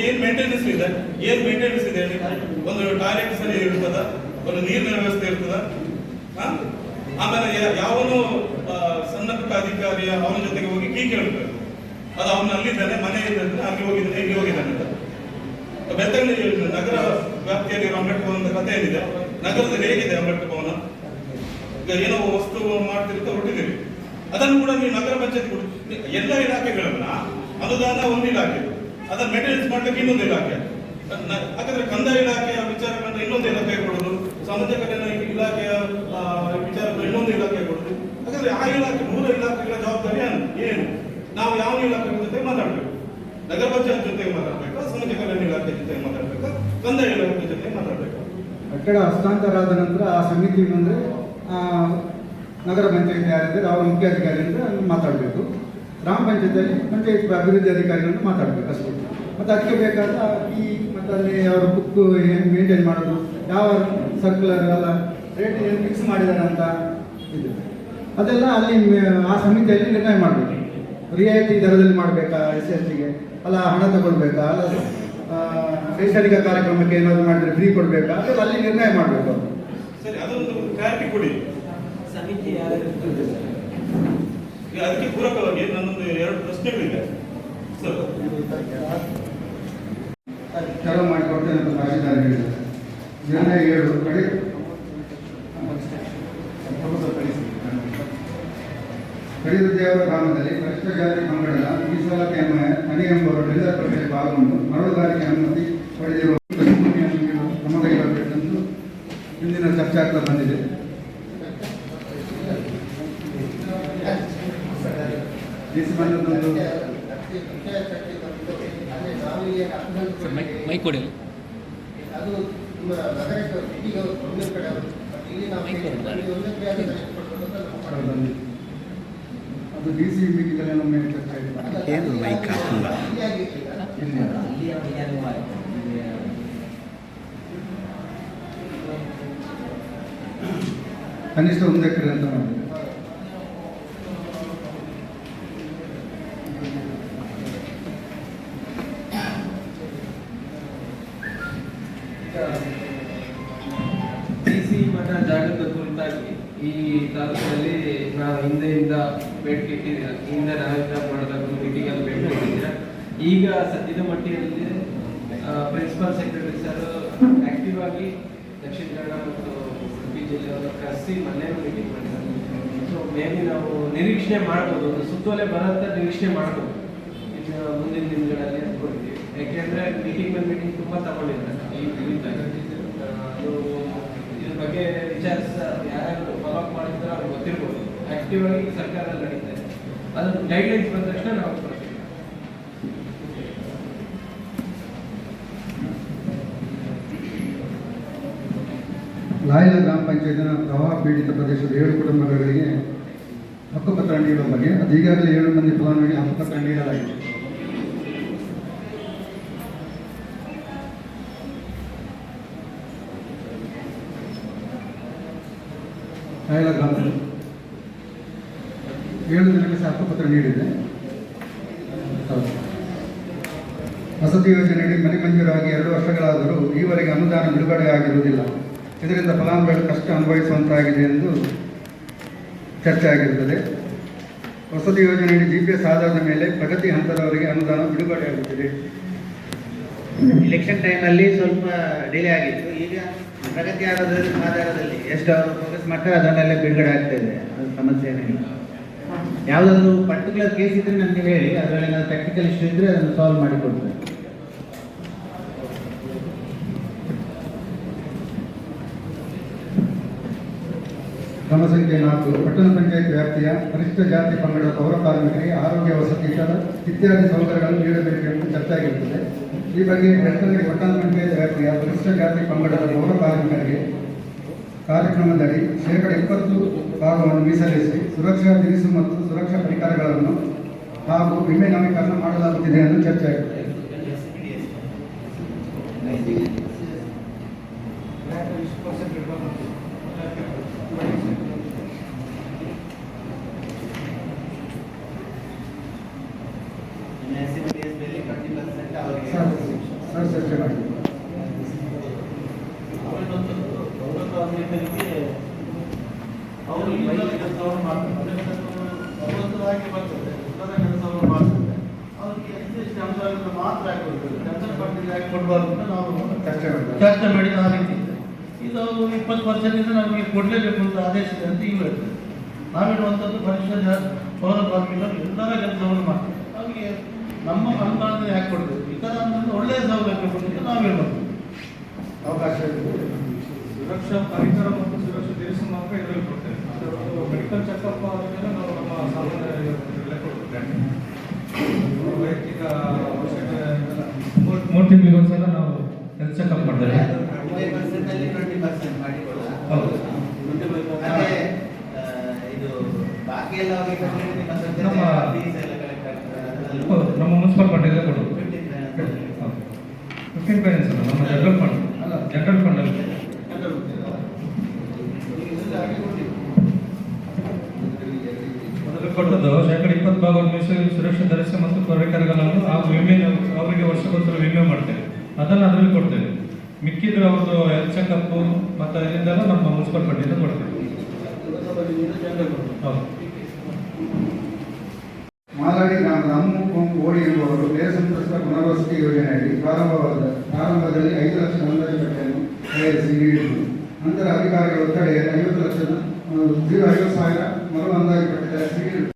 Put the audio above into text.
ಏನ್ ಮೇಂಟೆನೆನ್ಸ್ ಇದೆ? ಏನ್ ಮೇಂಟೆನೆನ್ಸ್ ಇದೆ ಒಂದು ಟಾಯ್ಲೆಟ್ ಸರಿ ಇರ್ತದ? ಒಂದು ನೀರಿನ ವ್ಯವಸ್ಥೆ ಇರ್ತದ? ಹಾ? ಆಮೇಲೆ ಯಾವನು ಸಣ್ಣ ಪುಟ್ಟ ಅಧಿಕಾರಿ ಅವನ ಜೊತೆಗೆ ಹೋಗಿ ಕೀ ಕೇಳಬೇಕು. ಅದು ಅವನು ಅಲ್ಲಿದ್ದಾನೆ ಮನೆ ಇದ್ದಾನೆ ಅಲ್ಲಿ ಹೋಗಿದ್ದಾನೆ ಇಲ್ಲಿ ಹೋಗಿದ್ದಾನೆ ಅಂತ. ಬೆತ್ತಂಗಡಿ ನಗರ ವ್ಯಾಪ್ತಿಯಲ್ಲಿ ಅಂಬೇಡ್ಕರ್ ಭವನದ ಕಥೆ ಏನಿದೆ? ನಗರದಲ್ಲಿ ಹೇಗಿದೆ ಅಂಬೇಡ್ಕರ್ ಭವನ? ಏನೋ ವಸ್ತು ಮಾಡ್ತಿರ್ತಾ ಹೊರಟಿದ್ದೀರಿ. ಅದನ್ನು ಕೂಡ ನೀವು ನಗರ ಪಂಚಾಯತ್ ಕೊಡಿ. ಎಲ್ಲ ಇಲಾಖೆಗಳನ್ನ ಅನುದಾನ ಒಂದು ಇಲಾಖೆ, ಅದನ್ನ ಮೇಂಟೆನೆನ್ಸ್ ಮಾಡ್ಲಿಕ್ಕೆ ಇನ್ನೊಂದು ಇಲಾಖೆ. ಹಾಗಾದ್ರೆ ಕಂದಾಯ ಇಲಾಖೆಯ ವಿಚಾರಗಳನ್ನ ಇನ್ನೊಂದು ಇಲಾಖೆ ಕೊಡೋದು ಸಮಾಜ ಕಲ್ಯಾಣ ಇಲಾಖೆಯ ವಿಚಾರಗಳನ್ನ ಇನ್ನೊಂದು ಇಲಾಖೆ ಕೊಡೋದು. ಹಾಗಾದ್ರೆ ಆ ಇಲಾಖೆ, ಮೂಲ ಇಲಾಖೆಗಳ ಜವಾಬ್ದಾರಿ ಏನು? ಏನು? ನಾವು ಯಾವ ಇಲಾಖೆ ಜೊತೆ ಮಾತಾಡ್ಬೇಕು? ನಗರ ಪಂಚಾಯತ್ ಜೊತೆ ಮಾತಾಡ್ಬೇಕಾ ಸಮಾಜ ಕಲ್ಯಾಣ ಇಲಾಖೆ ಜೊತೆ ಮಾತಾಡ್ಬೇಕಾ, ಕಂದಾಯ ಇಲಾಖೆ ಜೊತೆ ಮಾತಾಡ್ಬೇಕಾ? ಕಟ್ಟಡ ಹಸ್ತಾಂತರ ಆದ ನಂತರ ಆ ಸಮಿತಿ ಅಂದರೆ ನಗರ ಪಂಚಾಯತ್ ಯಾರಿದ್ದಾರೆ ಅವರ ಅಂದರೆ ಮಾತಾಡಬೇಕು. ಗ್ರಾಮ ಪಂಚಾಯತಿಯಲ್ಲಿ ಪಂಚಾಯತ್ ಅಭಿವೃದ್ಧಿ ಅಧಿಕಾರಿಗಳನ್ನು ಮಾತಾಡಬೇಕು ಅಷ್ಟೇ. ಮತ್ತು ಅದಕ್ಕೆ ಬೇಕಾದ ಈ ಮತ್ತು ಅಲ್ಲಿ ಅವರ ಬುಕ್ ಏನು ಮೇಂಟೈನ್ ಮಾಡೋದು, ಯಾವ ಸರ್ಕ್ಯುಲರ್ ಎಲ್ಲ ರೇಟ್ ಏನು ಫಿಕ್ಸ್ ಮಾಡಿದ್ದಾರೆ ಅಂತ ಇದೆ. ಅದೆಲ್ಲ ಅಲ್ಲಿ, ಆ ಸಮಿತಿಯಲ್ಲಿ ನಿರ್ಣಯ ಮಾಡಬೇಕು. ರಿಯಾಯಿತಿ ದರದಲ್ಲಿ ಮಾಡಬೇಕಾ, ಎಸ್ ಎಸ್ ಟಿಗೆ? ಅಲ್ಲ ಹಣ ತಗೊಳ್ಬೇಕಾ, ಅಲ್ಲ ಶೈಕ್ಷಣಿಕ ಕಾರ್ಯಕ್ರಮಕ್ಕೆ ಏನಾದರೂ ಮಾಡಿದರೆ ಫ್ರೀ ಕೊಡಬೇಕಾ, ಅದೆಲ್ಲ ಅಲ್ಲಿ ನಿರ್ಣಯ ಮಾಡಬೇಕು ಸರಿ ಅದೊಂದು ಕ್ಲಾರಿಟಿ ಕೊಡಿ. ಸಮಿತಿ ಅದಕ್ಕೆ ಪೂರಕವಾಗಿ ನನ್ನೊಂದು ಎರಡು ಪ್ರಶ್ನೆಗಳಿದೆ. ಸರ್. ಕೆಲವು ಮಾಡಿಕೊಡ್ತೇನೆ ಅಂತ ತಹಶೀಲ್ದಾರ್ ಹೇಳಿದ್ದಾರೆ ನಿರ್ಣಯ ಏಳು ಕಡೆ. ಕಡಿದುದೇವರ ಗ್ರಾಮದಲ್ಲಿ ಪರಿಷ್ಠ ಜಾತಿ ಪಂಗಡದ ಮೀಸಲಾತಿ ಎಂಬ ಮನೆ ಎಂಬುವರು ಡಿಸರ್ ಪ್ರಕ್ರಿಯೆ ಪಾಲ್ಗೊಂಡು ಮರಳುಗಾರಿಕೆ ಅನುಮತಿ ಪಡೆದಿರುವ ಇಂದಿನ ಚರ್ಚೆ ಆಗ್ತಾ ಬಂದಿದೆ. ಅದು ಡಿ ಸಿ ಮೀಟಿಂಗಲ್ಲಿ ನಮ್ಮ ಚರ್ಚೆ ಏನು ಮೈಕ್ ಹಾಕಲ್ಲ ಇಲ್ಲಿ ಆಗಿರ್ಲಿಲ್ಲ. ಇಲ್ಲಿ ಕನಿಷ್ಠ ಒಂದು ಎಕರೆ ಅಂತ ಮಾಡಿದೆ ಮಠ ಜಾಗದ ಕುರಿತಾಗಿ ಈ ತಾಲೂಕಿನಲ್ಲಿ ನಾವು ಹಿಂದೆಯಿಂದ ಬೇಡಿಕೆ ಇಟ್ಟಿದ್ದೀರ ಹಿಂದೆ ನಾವೇಂದ್ರ ಮಾಡಿದ ಮೀಟಿಂಗ್ ಅಲ್ಲಿ ಬೇಡಿಕೆ ಈಗ ಸದ್ಯದ ಮಟ್ಟಿನಲ್ಲಿ ಪ್ರಿನ್ಸಿಪಾಲ್ ಸೆಕ್ರೆಟರಿ ಸರ್ ಆಕ್ಟಿವ್ ಆಗಿ ದಕ್ಷಿಣ ಕನ್ನಡ ಮತ್ತು ಜಿಲ್ಲೆಯವರು ಕರೆಸಿ ಮೊನ್ನೆ ಮೀಟಿಂಗ್ ಮಾಡಿದ್ದಾರೆ ನಾವು ನಿರೀಕ್ಷಣೆ ಮಾಡ್ಬೋದು, ಒಂದು ಸುತ್ತೋಲೆ ಬರೋಂಥ ನಿರೀಕ್ಷೆ ಮಾಡ್ಬೋದು. ಇನ್ನು ಮುಂದಿನ ದಿನಗಳಲ್ಲಿ ಅಂದ್ಕೊಂಡಿದ್ದೀವಿ ಯಾಕೆಂದ್ರೆ ಮೀಟಿಂಗ್ ಮೇಲೆ ಮೀಟಿಂಗ್ ತುಂಬಾ ತಗೊಂಡಿದ್ದಾರೆ ಅದು ಇದ್ರ ಬಗ್ಗೆ ವಿಚಾರಿಸ ಯಾರು ಫಾಲೋ ಅಪ್ ಮಾಡಿದ್ರೆ ಅವ್ರಿಗೆ ಗೊತ್ತಿರ್ಬೋದು. ಆಕ್ಟಿವ್ ಆಗಿ ಸರ್ಕಾರ ನಡೀತಾ ಇದೆ. ಅದು ಗೈಡ್ಲೈನ್ಸ್ ಬಂದ ತಕ್ಷಣ ನಾವು ಪ್ರೊಸೀಡ್ ಗ್ರಾಮ ಪಂಚಾಯತಿನ ಪ್ರವಾಹ ಪೀಡಿತ ಪ್ರದೇಶದ ಏಳು ಕುಟುಂಬಗಳಿಗೆ ಹಕ್ಕುಪತ್ರ ನೀಡುವ ಬಗ್ಗೆ ಅದು ಈಗಾಗಲೇ ಏಳು ಮಂದಿ ಫಲಾನುಭವಿಗೆ ಹಕ್ಕುಪತ್ರ ನೀಡಲಾಗಿದೆ. ರಾಯಲ ಗ್ರಾಮದಲ್ಲಿ ಏಳು ಜನಕ್ಕೆ ಹಕ್ಕುಪತ್ರ ನೀಡಿದೆ. ವಸತಿ ಯೋಜನೆಯಡಿ ಮನೆ ಮಂಜೂರಾಗಿ ಎರಡು ವರ್ಷಗಳಾದರೂ ಈವರೆಗೆ ಅನುದಾನ ಬಿಡುಗಡೆ ಆಗಿರುವುದಿಲ್ಲ ಇದರಿಂದ ಫಲಾನುಭವಿಗಳು ಕಷ್ಟ ಅನುಭವಿಸುವಂತಾಗಿದೆ ಎಂದು ಚರ್ಚೆ ಆಗಿರುತ್ತದೆ. ವಸತಿ ಯೋಜನೆಯಲ್ಲಿ ಜಿ ಪಿ ಎಸ್ ಆಧಾರದ ಮೇಲೆ ಪ್ರಗತಿ ಹಂತದವರಿಗೆ ಅನುದಾನ ಬಿಡುಗಡೆಯಾಗುತ್ತಿದೆ ಇಲೆಕ್ಷನ್ ಟೈಮಲ್ಲಿ ಸ್ವಲ್ಪ ಡಿಲೇ ಆಗಿತ್ತು. ಈಗ ಪ್ರಗತಿ ಆಧಾರದಲ್ಲಿ ಆಧಾರದಲ್ಲಿ ಎಷ್ಟು ಅವರು ಫೋಕಸ್ ಮಾಡ್ತಾರೆ ಅದನ್ನೆಲ್ಲ ಬಿಡುಗಡೆ ಆಗ್ತಾ ಅದು ಸಮಸ್ಯೆ ಏನಿಲ್ಲ. ಯಾವುದಾದ್ರು ಪರ್ಟಿಕ್ಯುಲರ್ ಕೇಸ್ ಇದ್ರೆ ನನಗೆ ಹೇಳಿ. ಅದರಲ್ಲಿ ಏನಾದ್ರು ಟೆಕ್ನಿಕಲ್ ಇಶ್ಯೂ ಇದ್ರೆ ಅದನ್ನು ಸಾಲ್ವ್ ಮಾಡಿ ಕ್ರಮ ಸಂಖ್ಯೆ ನಾಲ್ಕು, ಪಟ್ಟಣ ಪಂಚಾಯತ್ ವ್ಯಾಪ್ತಿಯ ಪರಿಷ್ಠ ಜಾತಿ ಪಂಗಡ ಪೌರ ಕಾರ್ಮಿಕರಿಗೆ ಆರೋಗ್ಯ ವಸತಿ ಇತ್ಯಾದಿ ಸೌಕರ್ಯಗಳನ್ನು ನೀಡಬೇಕೆಂದು ಚರ್ಚೆಯಾಗಿರುತ್ತದೆ. ಈ ಬಗ್ಗೆ ಬೆಳ್ತಂಗಡಿ ಪಟ್ಟಣ ಪಂಚಾಯತ್ ವ್ಯಾಪ್ತಿಯ ಪರಿಷ್ಠ ಜಾತಿ ಪಂಗಡದ ಪೌರ ಕಾರ್ಮಿಕರಿಗೆ ಕಾರ್ಯಕ್ರಮದಡಿ ಶೇಕಡ ಇಪ್ಪತ್ತು ಭಾಗವನ್ನು ಮೀಸಲಿಸಿ ಸುರಕ್ಷಾ ದಿರಿಸು ಮತ್ತು ಸುರಕ್ಷಾ ಪರಿಕರಗಳನ್ನು ಹಾಗೂ ವಿಮೆ ನವೀಕರಣ ಮಾಡಲಾಗುತ್ತಿದೆ ಎಂದು ಚರ್ಚೆ Thank ಇದರಲ್ಲಿ ಟ್ವೆಂಟಿ ಪರ್ಸೆಂಟ್ ಅವರಿಗೆ ಸರ್ ಸರ್ ಚರ್ಚೆ ಮಾಡಿ ಅವರು ಈ ಥರ ಕೆಲಸವನ್ನು ಮಾಡ್ತಾರೆ ಅರವತ್ತರಾಗಿ ಬರ್ತದೆ ಉತ್ತಮ ಕೆಲಸವನ್ನು ಮಾಡ್ತಾರೆ ಅವ್ರಿಗೆ ಎಷ್ಟೆಷ್ಟು ಅಂಶಗಳನ್ನು ಮಾತ್ರ ಹಾಕೊಳ್ತಾರೆ ಕೆಲಸ ಪಟ್ಟಿಗೆ ಹಾಕಿ ಕೊಡಬಾರ್ದು ಚರ್ಚೆ ಮಾಡಿ ಚರ್ಚೆ ಮಾಡಿ ಆ ರೀತಿ. ಇದೆ ಅವರು ಇಪ್ಪತ್ತು ವರ್ಷದಿಂದ ನಮಗೆ ಕೊಡಲೇಬೇಕು ಅಂತ ಆದೇಶ ಇದೆ ಅಂತ ಈಗ ನಾವಿಡುವಂಥದ್ದು ನಾವಿರುವಂಥದ್ದು ಪರಿಷದ ಪೌರ ಕಾರ್ಮಿಕರು ಎಲ್ಲರ ಕೆಲಸವನ್ನು ನಮ್ಮ ಅನುದಾನ ಯಾಕೆ ಕೊಡಬೇಕು? ಇತರ ಒಳ್ಳೆಯ ಸೌಲಭ್ಯ ಕೊಡಲಿಕ್ಕೆ ನಾವು ಹೇಳ್ಬೇಕು. ಅವಕಾಶ ಸುರಕ್ಷಾ ಪರಿಸರ ಮತ್ತು ಸುರಕ್ಷಾ ದೇಶ ಮಾತ್ರ ಇದರಲ್ಲಿ ಕೊಡ್ತೇವೆ. ಒಂದು ಮೆಡಿಕಲ್ ಚೆಕಪ್ ಅದಕ್ಕೆಲ್ಲ ನಾವು ನಮ್ಮ ಸಾಮಾನ್ಯ ಕೊಡ್ತೇವೆ. ವೈಯಕ್ತಿಕ ಮೂರು- ತಿಂಗಳಿಗೆ ಒಂದ್ಸಲ ನಾವು ಹೆಲ್ತ್ ಚೆಕಪ್ ಮಾಡ್ತೇವೆ. ಟ್ವೆಂಟಿ ಪರ್ಸೆಂಟ್ ಅಲ್ಲಿ ಟ್ವೆಂಟಿ ಪರ್ಸೆಂಟ್ ಮಾಡಿ ಕೊಡುವ ಹೌದು ಇದು ಬಾಕಿ ಎಲ್ಲ ನಿಮ್ಮ ಸಂಸ್ಥೆ ನಮ್ಮ- fees ಎಲ್ಲ collect ಆಗ್ತದೆ ಅದರಲ್ಲಿ ಹೌದು ನಮ್ಮ ಮುನ್ಸಿಪಲ್ ಫಂಡಿಂದ ಕೊಡೋದು 15 finance ಅಲ್ಲಿ. ಫಿಫ್ಟೀನ್ ಫೈನಾನ್ಸ್ ಅಲ್ಲ ನಮ್ಮ ಜನರಲ್ ಫಂಡ್ ಅಲ್ಲ ಜನರಲ್ ಫಂಡ್ ಅಲ್ಲಿ ಮೊದಲು ಕೊಟ್ಟದ್ದು. ಶೇಕಡ ಇಪ್ಪತ್ತು ಭಾಗ ಮೀಸಲು ಸುರಕ್ಷಾ ದರಸ್ಯ ಮತ್ತು ಪರಿಕರಗಳನ್ನು ಆ ವಿಮೆ ಅವರಿಗೆ ವರ್ಷಕ್ಕೊಂದ್ಸಲ ವಿಮೆ ಮಾಡ್ತೇವೆ. ಅದನ್ನು ಅದರಲ್ಲಿ ಕೊಡ್ತೇವೆ. ಮಿಕ್ಕಿದ್ರೆ ಅವ್ರದ್ದು ಹೆಲ್ತ್ ಚೆಕಪ್ ಮತ್ತು ಅದರಿಂದೆಲ್ಲ ನಮ್ಮ ಮುನ್ಸಿಪಲ್ ಫಂಡಿಂದ ಕೊಡ್ತೇವೆ. ಮಾಲಾಡಿ ಗ್ರಾಮದ ಅಮ್ಮು ಓಡಿ ಎಂಬುವರು ಬೇರೆ ಸಂತ್ರಸ್ತ ಪುನರ್ವಸತಿ ಯೋಜನೆಯಲ್ಲಿ ಪ್ರಾರಂಭವಾದ ಪ್ರಾರಂಭದಲ್ಲಿ ಐದು ಲಕ್ಷ ನೋಂದಣಿ ಪಟ್ಟಿಯನ್ನು ತಯಾರಿಸಿ ನೀಡಿದರು. ನಂತರ ಅಧಿಕಾರಿಗಳ ಒತ್ತಡೆಯಲ್ಲಿ ಐವತ್ತು ಲಕ್ಷದ ಐವತ್ತು ಸಾವಿರ ಮರು ಅಂದಾಜು ಪಟ್ಟಿ ತಯಾರಿಸಿ